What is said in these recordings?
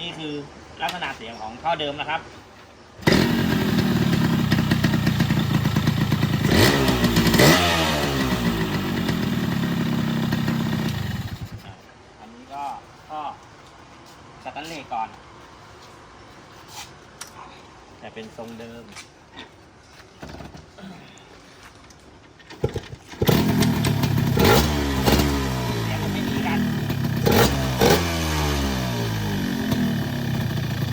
นี่คือลักษณะเสียงของท่อเดิมนะครับอันนี้ก็ท่อสแตันเลสก่อน แต่เป็นทรงเดิม เสียงมันไม่ดีกัน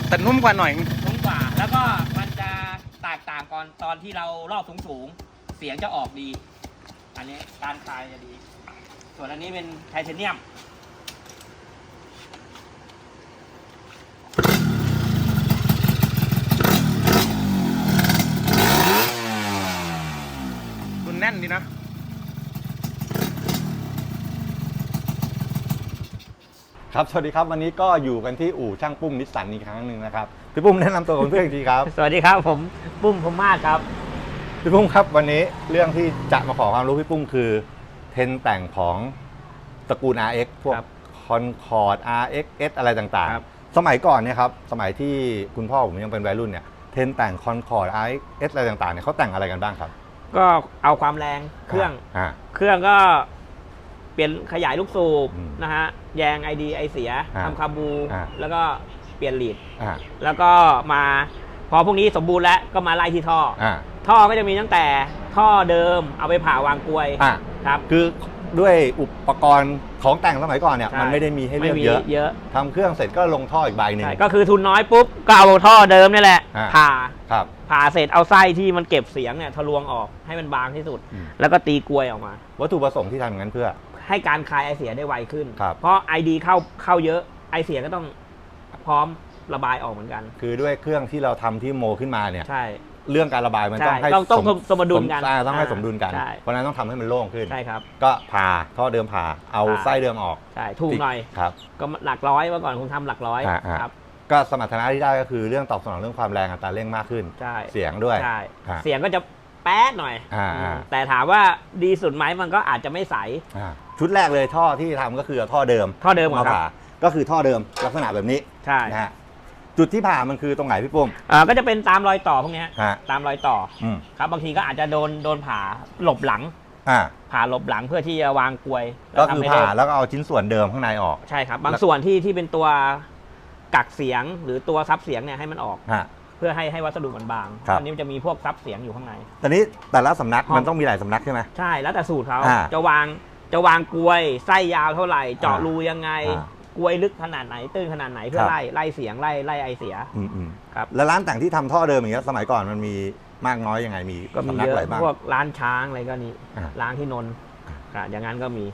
แต่นุ่มกว่าหน่อย สูงกว่าแล้วก็มันจะแตกต่างก่อนตอนที่เรารอบสูงสูงๆเสียงจะออกดี อันนี้การคลายจะดี ส่วนอันนี้เป็นไทเทเนียมดูแน่นดีนะ ครับสวัสดีครับวันนี้ก็อยู่กันที่อู่ช่างปุ้มนิสสันอีกครั้งหนึ่งนะครับพี่ปุ้มแนะนำตัวกับเพื่อนอีกทีครับสวัสดีครับผมปุ้มพมาศครับพี่ปุ้มครับวันนี้เรื่องที่จะมาขอความรู้พี่ปุ้มคือเทรนด์แต่งของตระกูล RX พวกครับคอนคอร์ด RX S อะไรต่างครับ ๆ สมัยก่อนเนี่ยครับสมัยที่คุณพ่อผมยังเป็นวัยรุ่นเนี่ยเทรนด์แต่งคอนคอร์ด RX S อะไรต่างๆเนี่ยเขาแต่งอะไรกันบ้างครับก็เอาความแรงเครื่องอ่าเครื่องก็เปลี่ยนขยายลูกสูบอืมนะฮะ แยงไอดีไอเสียอ่าทำคาบู อ่า แล้วก็เปลี่ยนลีด อ่าแล้วก็มาพอพวกนี้สมบูรณ์แล้วก็มาไล่ที่ท่อออ่าท่อก็จะมีตั้งแต่ท่อเดิมเอาไปผ่าวางกลวยอ่าครับคือด้วยอุปกรณ์ของแต่งสมัยก่อนเนี่ยใช่มันไม่ได้มีให้เลือกไม่มีเยอะเยอะทำเครื่องเสร็จก็ลงท่ออีกใบหนึ่ง ใช่ก็คือทุนน้อยปุ๊บก็เอาท่อเดิมนี่แหละ อ่า ผ่าครับ ผ่าเสร็จเอาไส้ที่มันเก็บเสียงเนี่ยทะลวงออกให้มันบางที่สุด อืม แล้วก็ตีกลวยออกมา วัตถุประสงค์ที่ทำอย่างนั้นเพื่อ ให้การคายไอเสียได้ไวขึ้น ครับ เพราะไอดีเข้าเข้าเยอะไอเสียก็ต้องพร้อมระบายออกเหมือนกัน คือด้วยเครื่องที่เราทำที่โมขึ้นมาเนี่ย ใช่ เรื่องการระบายมันใช่ต้องให้ต้องต้องสมดุลกันอ่าต้องให้อ่าสมดุลกัน ใช่ เพราะฉะนั้นต้องทำให้มันโล่งขึ้น ใช่ครับ ก็ผ่าท่อเดิมผ่าเอาผ่า ไส้เดิมออกใช่ถูกหน่อยครับ ก็หลักร้อยเมื่อก่อนคงทำหลักร้อยอ่าอ่า ครับก็สมรรถนะที่ได้ก็คือเรื่องตอบสนองเรื่องความแรงอัตราเร่งมากขึ้น ใช่เสียงด้วย ใช่อ่าเสียงก็จะแป๊ดหน่อยอ่าอ่าอืมแต่ถามว่าดีสุดไหมมันก็อาจจะไม่ใส อ่า ชุดแรกเลยท่อที่ทำก็คือเอาท่อเดิมท่อเดิมก่อมานครับผ่าก็คือท่อเดิมลักษณะแบบนี้ใช่นะฮะจุดที่ผ่ามันคือตรงไหนพี่ปุ้มอ่าก็จะเป็นตามรอยต่อพวกเนี้ยฮะตามรอยต่ออืมครับ บางทีก็อาจจะโดนโดนผ่าหลบหลัง อ่าผ่าหลบหลังเพื่อที่จะวางกลวยก็แล้วคือทำให้ผ่าได้แล้วก็เอาชิ้นส่วนเดิมข้างในออก ใช่ครับ บางแล้วส่วนที่ที่เป็นตัวกักเสียงหรือตัวซับเสียงเนี่ยให้มันออกฮะ เพื่อให้ให้วัสดุมันบางครับ อันนี้มันจะมีพวกซับเสียงอยู่ข้างใน ตอนนี้แต่ละสำนักห้องมันต้องมีหลายสำนักใช่ไหม ใช่แล้วแต่สูตรเขาอ่า จะวาง จะวางกลวยไส้ยาวเท่าไหร่ เจาะอ่ารูยังไง อ่ากลวยลึกขนาดไหน ตื้นขนาดไหนเพื่อครับไล่ไล่เสียงไล่ไล่ไอเสีย อืมอืมครับ แล้วร้านแต่งที่ทำท่อเดิมอย่างเงี้ยสมัยก่อนมันมีมากน้อยยังไงมีก็มีสำนักเยอะไรอะบ้าง พวกร้านช้างอะไรก็นี่อ่าร้านที่นนท์อะอย่างนั้นก็มี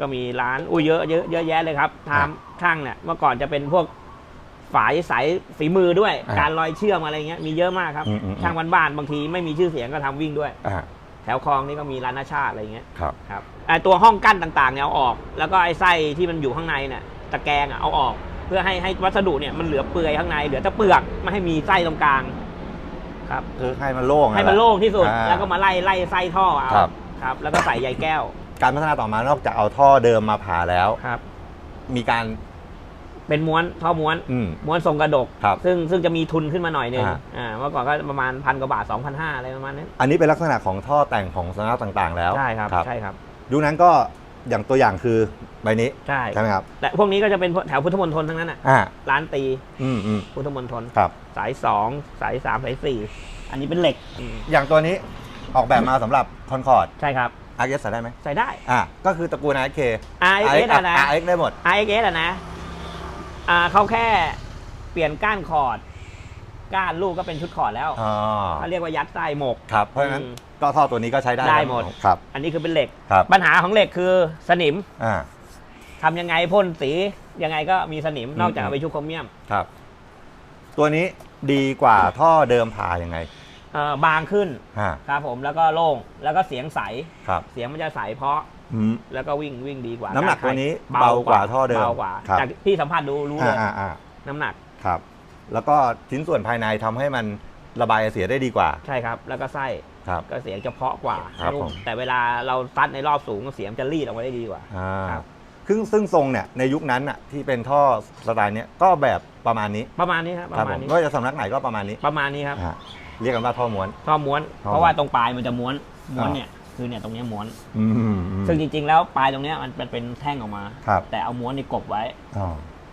ก็มีร้านอุ้ยเยอะเยอะเยอะแยะเลยครับครับทำช่างเนี่ยเมื่อก่อนจะเป็นพวกฝายสายฝีมือด้วย อ่าการลอยเชื่อมอะไรเงี้ยมีเยอะมากครับ อืมอืมอืม ช่างบ้านๆบางทีไม่มีชื่อเสียงก็ทำวิ่งด้วย อ่าแถวคลองนี่ก็มีร้านนาชาติอะไรเงี้ยครับ ครับ ไอตัวห้องกั้นต่างๆเนี่ยเอาออก แล้วก็ไอไส้ที่มันอยู่ข้างในเนี่ยตะแกรงอะเอาออก เพื่อให้ให้วัสดุเนี่ยมันเหลือเปลือยข้างในเหลือแต่เปลือกไม่ให้มีไส้ตรงกลาง ครับ คือให้มันโล่งให้มันแหะโล่งที่สุด อ่า แล้วก็มาไล่ไล่ไส้ท่อเอาครับ ครับ แล้วก็ใส่ใยแก้วการพัฒนาต่อมานอกจากเอาท่อเดิมมาผ่าแล้ว ครับ มีการ เป็นม้วนท่อม้วน อืม ม้วนทรงกระดก ครับซึ่งซึ่งจะมีทุนขึ้นมาหน่อยนึงอ่า อ่าเมื่อก่อนก็ประมาณพันกว่าบาท2 5 0 0อะไรประมาณนั้นอันนี้เป็นลักษณะของท่อแต่งของสำนักต่างๆ แล้วใช่ครับครับใช่ครับ ยุคนั้นก็อย่างตัวอย่างคือใบนี้ใช่ใช่ไหมครับแต่พวกนี้ก็จะเป็นแถวพุทธมณฑลทั้งนั้นอะอ่าร้านตีอืมอืมพุทธมณฑลครับ สายสองสายสามสายสี่อันนี้เป็นเหล็กอืมอย่างตัวนี้ออกแบบมาสำหรับคอนคอร์ดใช่ครับ RX ใส่ได้ไหมใส่ได้ อ่าก็คือตระกูล RK RX อะนะ RX ได้หมด RX อะนะอ่าเขาแค่เปลี่ยนก้านคอร์ด ก้านลูกก็เป็นชุดคอร์ดแล้วอ๋อเขาเรียกว่ายัดไส้หมก ครับ เพราะฉะนั้นอืม ก็ท่อตัวนี้ก็ใช้ได้ได้หมด ครับอันนี้คือเป็นเหล็ก ครับปัญหาของเหล็กคือสนิมอ่า ทำยังไงพ่นสียังไงก็มีสนิมอืมนอกจากเอาไปชุบโครเมียมครับ ตัวนี้ดีกว่าท่อเดิมผ่ายังไงเอ่อบางขึ้นอ่าครับผมแล้วก็โล่งแล้วก็เสียงใสครับเสียงมันจะใสเพราะอืม แล้วก็วิ่งวิ่งดีกว่าน้ำหนัการตัวนี้ขยเบากว่าท่อเดิมเบากว่าครับ จากที่สัมผัสดูรู้เลอ่ายอ่าอ่าน้ำหนักครับ แล้วก็ชิ้นส่วนภายในทำให้มันระบายเสียได้ดีกว่า ใช่ครับ แล้วก็ไส้ ครับก็เสียงจะเพราะกว่าครับนุ่ผมมแต่เวลาเราซัดในรอบสูงเสียงจะรีดออกมาได้ดีกว่า อ่าครับ ซึ่งซึ่งทรงเนี่ยในยุคนั้นอะที่เป็นท่อสไตล์เนี้ยก็แบบประมาณนี้ประมาณนี้ครับปครับระผมาณมนี้ก็จะสำนักไหนก็ประมาณนี้ประมาณนี้ครับอ่าเรียกกันว่าท่อม้วน ท่อม้วน ท่อม้วน เพราะว่าตรงปลายมันจะม้วนม้วนอ่าเนี่ยคือเนี่ยตรงเนี้ยม้วน อืมอืมซึ่งจริงๆ แล้วปลายตรงเนี้ยมันเป็นเป็นแท่งออกมา ครับแต่เอาม้วนนี่กบไว้ อ๋อ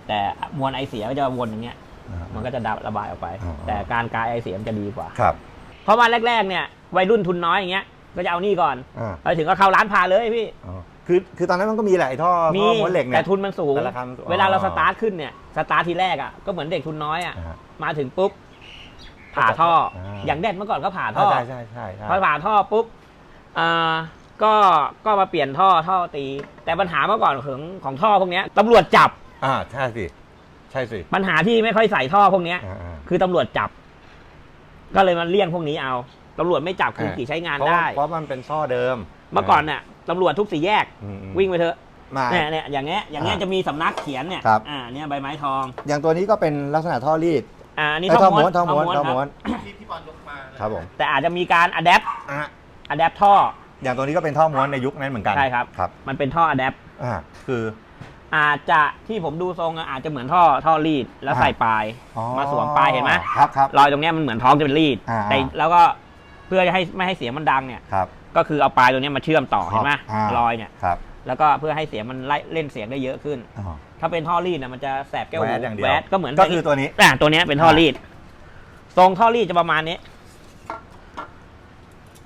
แต่ม้วนไอเสียก็จะวนอย่างเงี้ย อ่า มันก็จะดับระบายออกไป อ๋อ แต่การกายไอเสียมันจะดีกว่า ครับ เพราะว่าแรกๆเนี่ยวัยรุ่นทุนน้อยอย่างเงี้ยก็จะเอานี่ก่อนอ่าไปถึงก็เข้าร้านพาเลยพี่อ๋อคือคือตอนนั้นมันก็มีแหละไอ้ท่อมีท่อม้วนเหล็กเนี่แต่ยทุนมันสูง แต่ราคามันสูงเวลาเราอ๋อ สตาร์ทขึ้นเนี่ยสตาร์ททีแรกอะก็เหมือนเด็กทุนน้อยอะ อ่า มาถึงปุ๊บผ่าท่ออา อย่างแดดเมื่อก่อนก็ผ่าท่อใช่ใช่ใช่ใช่พอผ่าท่อปุ๊บอ่าก็ก็มาเปลี่ยนท่อท่อตี แต่ปัญหาเมื่อก่อนของของท่อพวกเนี้ยตำรวจจับอ่าใช่สิใช่สิปัญหาที่ไม่ค่อยใส่ท่อพวกเนี้ย อ่าอ่าคือตำรวจจับ ก็เลยมาเลี่ยงพวกนี้เอาตำรวจไม่จับคือขี่ใช้งานเพราะว่าได้ เพราะมันเป็นท่อเดิม เมื่อก่อนเนี่ยตำรวจทุกสี่แยกอืมอืมวิ่งไปเถอะมา เนี่ยเนี่ยอย่างเงี้ยอย่างเงี้ยอ่าจะมีสำนักเขียนเนี่ยครับ อ่าเนี่ยใบไม้ทองอย่างตัวนี้ก็เป็นลักษณะท่อรีดอ่าอันนี้เอ้ยท่อม้วนท่อม้วนท่อครับม้วนที่พี่บอลยกมาเลยครับผมแต่อาจจะมีการอัดแอปอะอัดแอปท่อ อย่างตัวนี้ก็เป็นท่อม้วนในยุคนั้นเหมือนกันใช่ครับ ครับมันเป็นท่ออัดแอปอ่าคือ อาจจะที่ผมดูทรงอะอาจจะเหมือนท่อท่อรีดแล้วใส่ปลายอ๋อมาสวมปลายเห็นไหมครับครับ รอยตรงเนี้ยมันเหมือนท้องจะเป็นรีดอ่า แต่แล้วก็เพื่อให้ไม่ให้เสียงมันดังเนี่ย ครับ ก็คือเอาปลายตัวเนี้ยมาเชื่อมต่อเห็นไหมอ่ารอยเนี่ยครับแล้วก็เพื่อให้เสียงมันไล่เล่นเสียงได้เยอะขึ้น อ๋อ ถ้าเป็นท่อรีดเนี่ยมันจะแสบแก้วหูแหวนอย่างเดียว แหวนก็เหมือนก็คือตัวนี้ อ่าตัวเนี้ยเป็นท่อรีดทรงท่อรีดจะประมาณนี้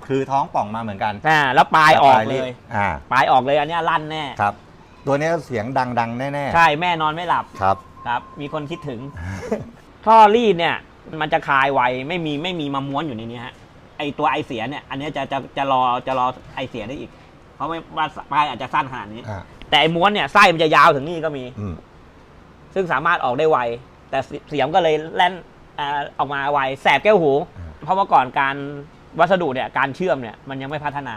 คือท้องป่องมาเหมือนกันอ่าแล้วปลายออกรีเลดยอ่า ปลายออกเลยอันเนี้ยลั่นแน่ ครับ ตัวนี้เสียงดังๆ แน่ใช่แม่นอนไม่หลับๆ ครับ ครับ มีคนคิดถึง ท่อรีดเนี่ย มันจะคลายไวไม่มีไม่มีมาม้วนอยู่ในนี้ฮะไอตัวไอเสียเนี่ย อันเนี้ยจะจะจะรอจะรอไอเสียได้อีก เพราะไม่ว่าปลายอาจจะสั้นขนาดนี้ อ่าแต่ไอม้วนเนี่ยไส้มันจะยาวถึงนี่ก็มี อืม ซึ่งสามารถออกได้ไว แต่เสเสียงก็เลยแล่นอ่าออกมาไวแสบแก้วหูเพราะเมื่อก่อนการวัสดุเนี่ยการเชื่อมเนี่ยมันยังไม่พัฒนา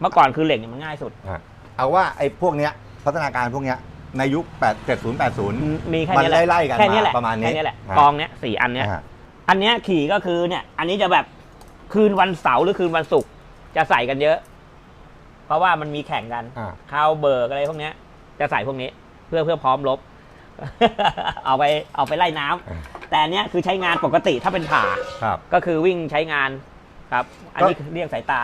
เมื่อก่อนคือเหล็กเนี่ยมันง่ายสุด อะเอาว่าไอ้พวกเนี้ย พัฒนาการพวกเนี้ยในยุค8 70 80 มีแค่นี้แหละมันไล่ๆกันแค่นี้แหละมาประมาณนี้แค่นี้แหละฮะ กองเนี้ยสี่อันเนี้ย อ่า อันเนี้ยขี่ก็คือเนี่ย อันนี้จะแบบคืนวันเสาร์หรือคืนวันศุกร์จะใส่กันเยอะ เพราะว่ามันมีแข่งกันอ่าข้าวเบิร์กอะไรพวกเนี้ย จะใส่พวกนี้ เพื่อเพื่อพร้อมลบ เอาไปเอาไปไล่น้ำอ่า แต่อันเนี้ยคือใช้งานปกติถ้าเป็นผ่า ครับ ก็คือวิ่งใช้งานครับ อันนี้ก็ เรียกสายตา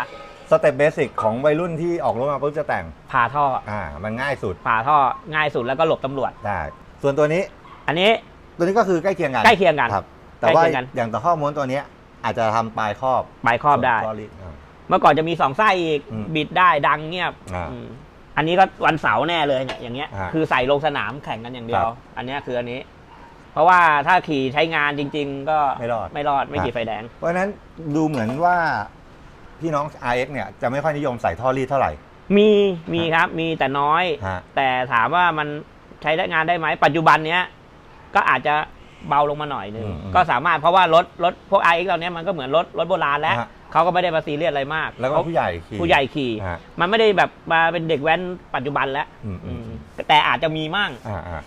สเต็ปเบสิกของวัยรุ่นที่ออกรถมาปุ๊บจะแต่งผ่าท่ออ่ามันง่ายสุดผ่าท่อง่ายสุดแล้วก็หลบตำรวจ ได้ส่วนตัวนี้อันนี้ตัวนี้ก็คือใกล้เคียงกันใกล้เคียงกัน ครับ แต่ว่าใกล้เคียงกัน อย่างต่อข้อม้วนตัวเนี้ยอาจจะทำปลายครอบปลายครอบได้ ส่วนรีดอ่า เมื่อก่อนจะมีสองไส้อีกอืมบิดได้ดังเงียบอ่าอืมอันนี้ก็วันเสาร์แน่เลยเนี่ยอย่างเงี้ย อ่าคือใส่ลงสนามแข่งกันอย่างเดียวครับอันเนี้ยคืออันนี้ เพราะว่าถ้าขี่ใช้งานจริง ๆ ก็ไม่รอด ไม่รอดไม่ครับติดไฟแดง เพราะฉะนั้นดูเหมือนว่า พี่น้อง RX เนี่ยจะไม่ค่อยนิยมใส่ท่อรีดเท่าไหร่ มีมีครับมีแต่น้อย ฮะ แต่ถามว่ามันใช้ได้งานได้ไหมปัจจุบันเนี้ยก็อาจจะเบาลงมาหน่อยหนึงอืมอืมก็สามารถเพราะว่ารถรถพวก RX เราเนี้ยมันก็เหมือนรถรถโบราณแล้วฮะ เขาก็ไม่ได้มาซีเรียสอะไรมากแล้วก็เขาผู้ใหญ่ขี่ ผู้ใหญ่ขี่ ฮะมันไม่ได้แบบมาเป็นเด็กแว้นปัจจุบันแล้วอืมอืม อืมแต่อาจจะมีมั่งอ่าอ่า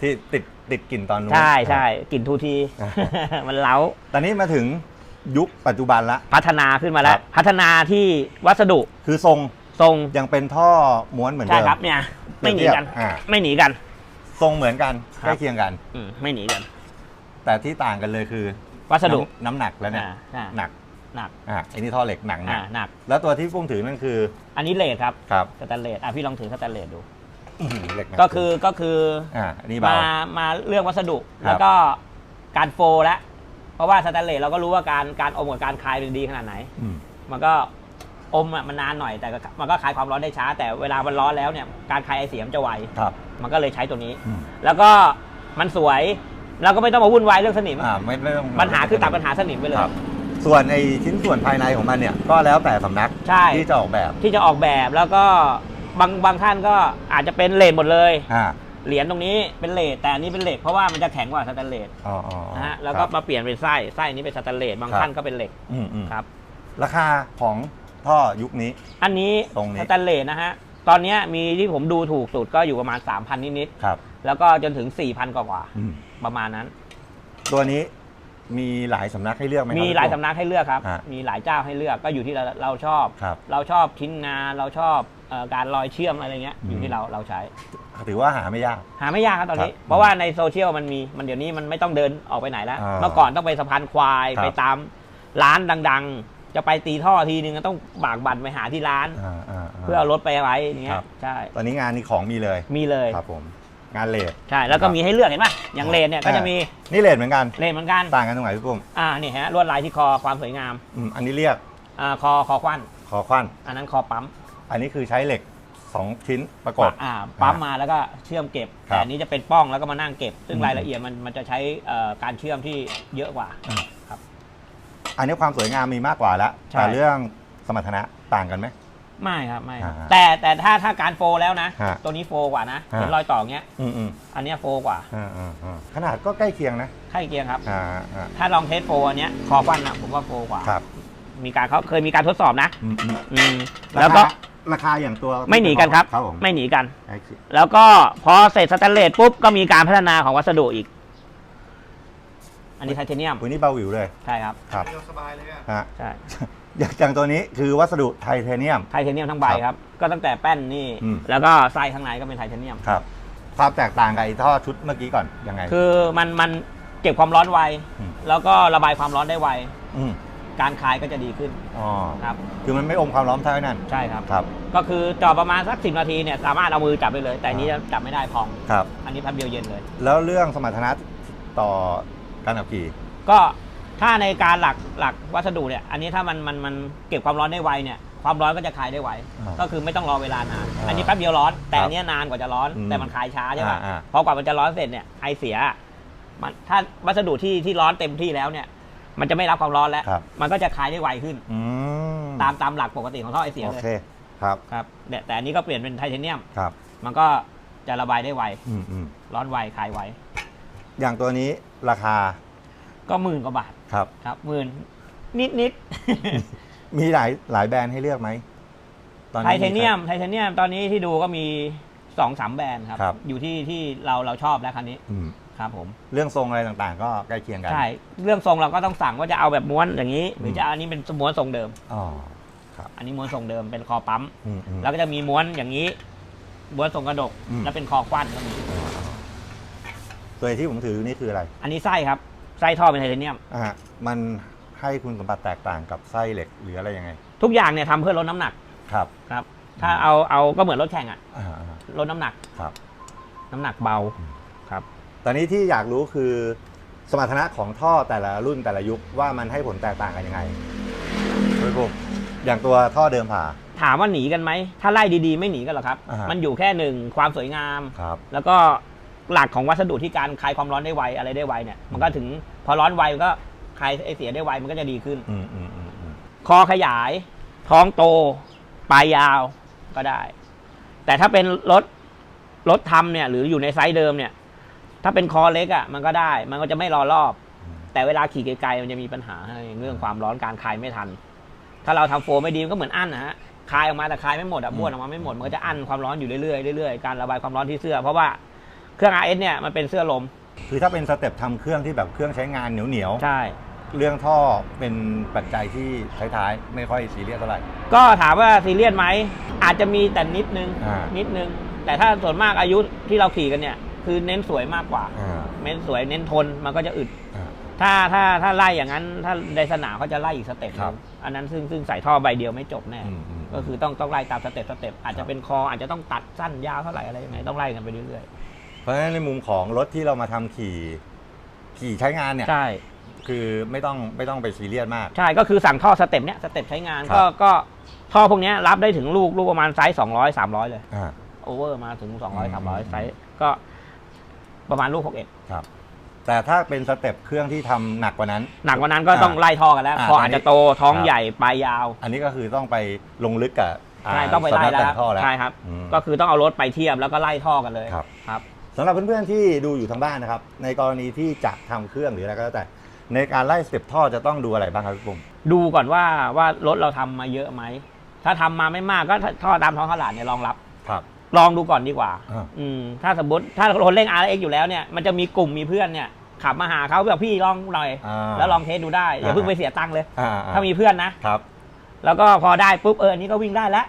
ที่ติดติดกลิ่นตอนนู้น ใช่ใช่กลิ่นทูที อ่า มันเล้า ตอนนี้มาถึง ยุคปัจจุบันละ พัฒนาขึ้นมาแล้วครับ พัฒนาที่วัสดุคือทรงทรงยังเป็นท่อม้วนเหมือนใช่เดิม ครับเนี่ยไม่หนีกันอ่า ไม่หนีกัน ทรงเหมือนกันครับใกล้เคียงกัน อืมไม่หนีกัน แต่ที่ต่างกันเลยคือวัสดุน้ำน้ำหนักแล้วเนี่ยอ่าอ่าหนักหนักอ่าไอ้นี่ท่อเหล็กหนักหนัอ่ากหนัก แล้วตัวที่ปุ้งถือนั่นคืออันนี้เลทครับครับสแตนเลสอะพี่ลองถือสแตนเลสดู อื้อหือเหล็กหนักก็คือก็คืออ่าอันนี้เบา มามาเรื่องวัสดุ ครับ แล้วก็การโฟล์แล้ว เพราะว่าสแตนเลสเราก็รู้ว่าการการอมกับการคลายเป็นดีขนาดไหน อืม มันก็อมอะมันนานหน่อยแต่ก็มันก็คลายความร้อนได้ช้า แต่เวลามันร้อนแล้วเนี่ยการคลายไอเสียมันจะไว ครับมันก็เลยใช้ตัวนี้ อืมแล้วก็มันสวยเราก็ไม่ต้องมาวุ่นวายเรื่องสนิม อ่าไม่ไม่ต้องปัญหาคือตัดปัญหาสนิมไปเลย ครับ ส่วนไอ้ชิ้นส่วนภายในของมันเนี่ย ก็แล้วแต่สำนักใช่ ที่จะออกแบบที่จะออกแบบแล้วก็บางบางท่านก็อาจจะเป็นเลดหมดเลย อ่า เหรียญตรงนี้เป็นเลดแต่อันนี้เป็นเหล็กเพราะว่ามันจะแข็งกว่าสแตนเลสอ๋ออ๋ออ๋อนะฮะแล้วก็ครับมาเปลี่ยนเป็นไส้ไส้นี้เป็นสแตนเลสบางครับท่านก็เป็นเหล็กอืมอืมครับ ราคาของท่อยุคนี้ อันนี้ตรงนี้ สแตนเลสนะฮะตอนเนี้ยมีที่ผมดูถูกสุดก็อยู่ประมาณ 3,000 นิดครับ ๆแล้วก็จนถึง 4,000 กว่าอืม ๆประมาณนั้น ตัวนี้มีหลายสำนักให้เลือกไหมครับ มีหลายสำนักให้เลือกครับ ฮะมีหลายเจ้าให้เลือกก็อยู่ที่เราเราชอบ ครับเราชอบชิ้นงานเราชอบ เอ่อการลอยเชื่อมอะไรเงี้ยอยู่อืมที่เราเราใช้ ถือว่าหาไม่ยาก หาไม่ยากครับตอนนี้ ครับเพราะว่าในโซเชียลมันมีมันเดี๋ยวนี้มันไม่ต้องเดินออกไปไหนแล้ว อ่าเมื่อก่อนต้องไปสะพานควายครับ ไปตามร้านดัง ๆ จะไปตีท่อทีนึงก็ต้องบากบั่นไปหาที่ร้าน อ่าอ่าา เพื่อเอารถไปไว้อย่างเงี้ครัยบ ใช่ตอนนี้งานนี้ของมีเลยมีเลยครับผม งานเลด ใช่แล้วก็ครับ มีให้เลือกเห็นป่ะอย่างเลนเนี่ยก็จะมีนี่เลดเหมือนกัน เลนเหมือนกันต่างกันตรงไหนพี่ปุ้มอ่านี่ฮะลวดลายที่คอความสวยงามอืมอันนี้เรียกอ่าคอคอควันคอควันอันนั้นคอปั๊ม อันนี้คือใช้เหล็ก 2 ชิ้นประกบอ่าปั๊มมาแล้วก็เชื่อมเก็บ ครับแต่อันนี้จะเป็นป้องแล้วก็มานั่งเก็บ ซึ่งอืมรายละเอียดมันมันจะใช้เอ่อการเชื่อมที่เยอะกว่าอันนี้ความสวยงามมีมากกว่าแล้วใช่ แต่เรื่องสมรรถนะต่างกันไหม ไม่ครับไม่ครับอ่าแต่แต่ถ้าถ้าการโฟแล้วนะ ฮะตัวนี้โฟกว่านะฮะ เห็นรอยต่อเงี้ย อืมอืมอันเนี้ยโฟกว่าอ่าอ่าอ่าขนาดก็ใกล้เคียงนะใช่เกียงครับ อ่าอ่าถ้าลองเทสโฟอันเนี้ยคอฟันอะผมว่าโฟกว่า ครับมีการเขาเคยมีการทดสอบนะ อืมอืม อืมแล้วก็ราคา ราคาอย่างตัวไม่หนีกันครับ ครับผมไม่หนีกันใกล้เคียงแล้วก็พอเสร็จสแตนเลสปุ๊บก็มีการพัฒนาของวัสดุอีก อันนี้ไทเทเนียมวันนี้เบาหวิวเลย ใช่ครับครับสบายเลยอะฮะใช่อย่างตัวนี้คือวัสดุไทเทเนียม ไทเทเนียมทั้งใบครับ ก็ตั้งแต่แป้นนี่อืมแล้วก็ไส้ข้างในก็เป็นไทเทเนียมครับความแตกต่างกับไอ้ท่อชุดเมื่อกี้ก่อนยังไง คือมันมันเก็บความร้อนไวอืมแล้วก็ระบายความร้อนได้ไวอืม การคลายก็จะดีขึ้นอ๋อครับคือมันไม่อมความร้อนเท่านั้นใช่ครับครับ ก็คือจอดประมาณสักสินาทีเนี่ยสามารถเอามือจับได้เลย แต่อันนี้อ่าจับไม่ได้พองครับ อันนี้แป๊บเดียวเย็นเลย แล้วเรื่องสมรรถนะต่อการขับขี่ ก็ถ้าในการหลักหลักวัสดุเนี่ย อันนี้ถ้ามันมันมันเก็บความร้อนได้ไวเนี่ยความร้อนก็จะคลายได้ไวอ่าก็คือไม่ต้องรอเวลานานอ่าอันนี้แป๊บเดียวร้อน แต่ครับอันเนี้ยนานกว่าจะร้อนอืมแต่มันคลายช้าใช่ป่ะอ่าอ่าพอกว่ามันจะร้อนเสร็จเนี่ยไอเสียมันถ้าวัสดุที่ที่ร้อนเต็มที่แล้วเนี่ย มันจะไม่รับความร้อนแล้ว ครับ มันก็จะคลายได้ไวขึ้น อืมตามตามหลักปกติของท่อไอเสียโอเลยเคครับครับเนี่ยแต่อันนี้ก็เปลี่ยนเป็นไทเทเนียม ครับมันก็จะระบายได้ไว อืมอืมร้อนไวคลายไว อย่างตัวนี้ราคาก็หมื่นกว่าบาทครับ ครับหมื่นนิดนิดมีหลายหลายแบรนด์ให้เลือกไหมตอนไทนี้เทเนียมไทเทเนียมตอนนี้ที่ดูก็มีสองสามแบรนด์ครับ ครับ อยู่ที่ที่เราเราชอบแล้วคันนี้ อืม ครับผมเรื่องทรงอะไรต่างๆ ก็ใกล้เคียงกันใช่เรื่องทรงเราก็ต้องสั่งว่าจะเอาแบบม้วนอย่างนี้ หรืออมจะเอาอันนี้เป็นม้วนทรงเดิมอ๋ออันนี้ม้วนทรงเดิมเป็นคอปั๊มอืมอืมแล้วก็จะมีม้วนอย่างนี้ม้วนทรงกระดกอืมแล้วเป็นคอควันก็มีตัวที่ผมถืออยู่นี่คืออะไร อันนี้ไส้ครับไส้ท่อเป็นไทเทเนียมอ่ามันให้คุณสมบัติแตกต่างกับไส้เหล็กหรืออะไรยังไง ทุกอย่างเนี่ยทำเพื่อลดน้ำหนักครับครับ ถ้าเอาเอาก็เหมือนรถแข่งอะอ่าอ่าลดน้ำหนักครับ น้ำหนักเบาครับ ตอนนี้ที่อยากรู้คือสมรรถนะของท่อแต่ละรุ่นแต่ละยุคว่ามันให้ผลแตกต่างกันยังไงพี่ปุ้มอย่างตัวท่อเดิมผ่า ถามว่าหนีกันไหม ถ้าไล่ดีๆ ไม่หนีกันหรอกครับ อ่าฮะ มันอยู่แค่หนึ่งความสวยงาม ครับ แล้วก็หลักของวัสดุที่การคลายความร้อนได้ไวอะไรได้ไวเนี่ย มันก็ถึงพอร้อนไวมันก็คลายไอเสียได้ไวมันก็จะดีขึ้น อืมอืมอืมอืมคอขยาย ท้องโต ปลายยาวก็ได้ แต่ถ้าเป็นรถรถทำเนี่ย หรืออยู่ในไซส์เดิมเนี่ย ถ้าเป็นคอเล็กอะ่ะมันก็ได้ มันก็จะไม่รอรอบ แต่เวลาขี่ไกลๆมันจะมีปัญหาให้เรื่องความร้อนการคลายไม่ทัน ถ้าเราทำโฟมไม่ดีมันก็เหมือนอั้นนะฮะคลายออกมาแต่คลายไม่หมดอะบ้วนออกมาไม่หมดมันก็จะอั้นความร้อนอยู่เรื่อยๆเรื่อยๆการระบายความร้อนที่เสื้อ เพราะว่าเครื่อง RS เนี่ยมันเป็นเสื้อลม คือถ้าเป็นสเต็ปทำเครื่องที่แบบเครื่องใช้งานเหนียวเหนียวๆใช่เรื่องท่อเป็นปัจจัยที่ท้ายๆไม่ค่อยซีเรียสเท่าไหร่ก็ถามว่าซีเรียสไหมอาจจะมีแต่นิดนึงอ่านิดนึง แต่ถ้าส่วนมากอายุที่เราขี่กันเนี่ย คือเน้นสวยมากกว่า อ่า เน้นสวยเน้นทนมันก็จะอึด อ่า ถ้าถ้าถ้าไล่อย่างนั้น ถ้าในสนามเขาจะไล่อีกสเต็ปหครันึบงอันนั้นซึ่งซึ่งใส่ท่อใบเดียวไม่จบแน่อืมอืมก็คือต้องต้องไล่ตามสเต็ปสเต็ปอาจครัจะบ เป็นคออาจจะต้องตัดสั้นยาวเท่าไหร่อะไรยังไงต้องไล่กันไปเรื่อยเพราะฉะนั้นในมุมของรถที่เรามาทำขี่ ขี่ใช้งานเนี่ย ๆใช่คือไม่ต้องไม่ต้องไปซีเรียสมาก ใช่ก็คือสั่งท่อสเต็ปเนี้ยสเต็ปใช้งานครับ ก็ก็ท่อพวกเนี้ยรับได้ถึงลูกลูกประมาณไซส์สองร้อยสามร้อยเลยอ่า โอเวอร์มาถึงอืม200 300ไซส์ก็ ประมาณลูก 61 ครับ แต่ถ้าเป็นสเต็ปเครื่องที่ทำหนักกว่านั้น หนักกว่านั้นก็ต้องอ่าไล่ท่อกันแล้วอ่าคอตอนนี้อาจจะโตท้องครับ ใหญ่ปลายยาวอันนี้ก็คือต้องไปลงลึกกับาใช่ต้องไปไล่สำนักแล้แต่วงท่อแล้ว ใช่ครับ อืมก็คือต้องเอารถไปเทียบแล้วก็ไล่ท่อกันเลยครับ ครับ สำหรับเพื่อนๆที่ดูอยู่ทางบ้านนะครับ ในกรณีที่จะทำเครื่องหรืออะไรก็แล้วแต่ ในการไล่สเต็ปท่อจะต้องดูอะไรบ้างครับพี่ปุ้มดูก่อนว่าว่ารถเราทำมาเยอะไหม ถ้าทำมาไม่มากก็ท่อตามท้องตลาดเนี่ยรองรับครับ ลองดูก่อนดีกว่า อ่า อืม ถ้าสมมติถ้าคนเร่ง RX อยู่แล้วเนี่ย มันจะมีกลุ่มมีเพื่อนเนี่ย ขับมาหาเขาแบบพี่ลองหน่อย อ่า แล้วลองเทสดูได้ อย่าอ่าเพิ่งไปเสียตังค์เลย อ่าถ้ามีเพื่อนนะ ครับ แล้วก็พอได้ปุ๊บเอออันนี้ก็วิ่งได้แล้ว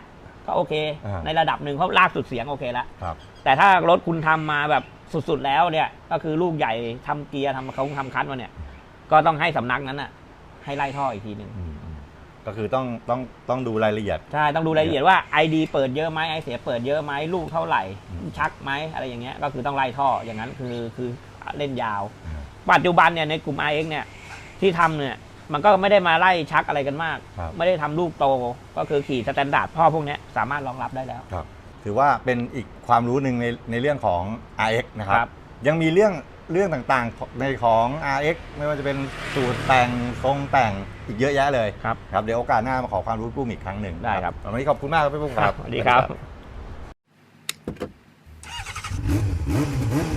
ก็โอเค อ่า ในระดับหนึ่งเพราะลากสุดเสียงโอเคแล้ว ครับ แต่ถ้ารถคุณทำมาแบบสุดๆแล้วเนี่ย ก็คือลูกใหญ่ทำเกียร์ทำเขาทำคันมาเนี่ย ก็ต้องให้สำนักนั้นอะ ให้ไล่ท่ออีกทีหนึ่งอืมอืม ก็คือต้องต้องต้องดูรายละเอียด ใช่ต้องดูรายละเอียดว่าไอดีเปิดเยอะไหมไอเสียเปิดเยอะไหมลูกเท่าไหร่อืมชักไหมอะไรอย่างเงี้ยก็คือต้องไล่ท่ออย่างนั้นคือคือเล่นยาวอืมปัจจุบันเนี่ยในกลุ่ม RX เนี่ยที่ทำเนี่ยมันก็ไม่ได้มาไล่ชักอะไรกันมาก ครับ ไม่ได้ทำลูกโตก็คือขี่สแตนดาร์ดพ่อพวกเนี้ยสามารถรองรับได้แล้ว ครับ ถือว่าเป็นอีกความรู้หนึ่งในในเรื่องของ RX นะครับ ครับยังมีเรื่อง เรื่องต่างๆ ในของ RX ไม่ว่าจะเป็นสูตรแต่งทรงแต่งอีกเยอะแยะเลยครับครับเดี๋ยวโอกาสหน้ามาขอความรู้ปุ้มอีกครั้งหนึ่งได้ครับ วันนี้ขอบคุณมากครับพี่ปุ้มครับ สวัสดีครับ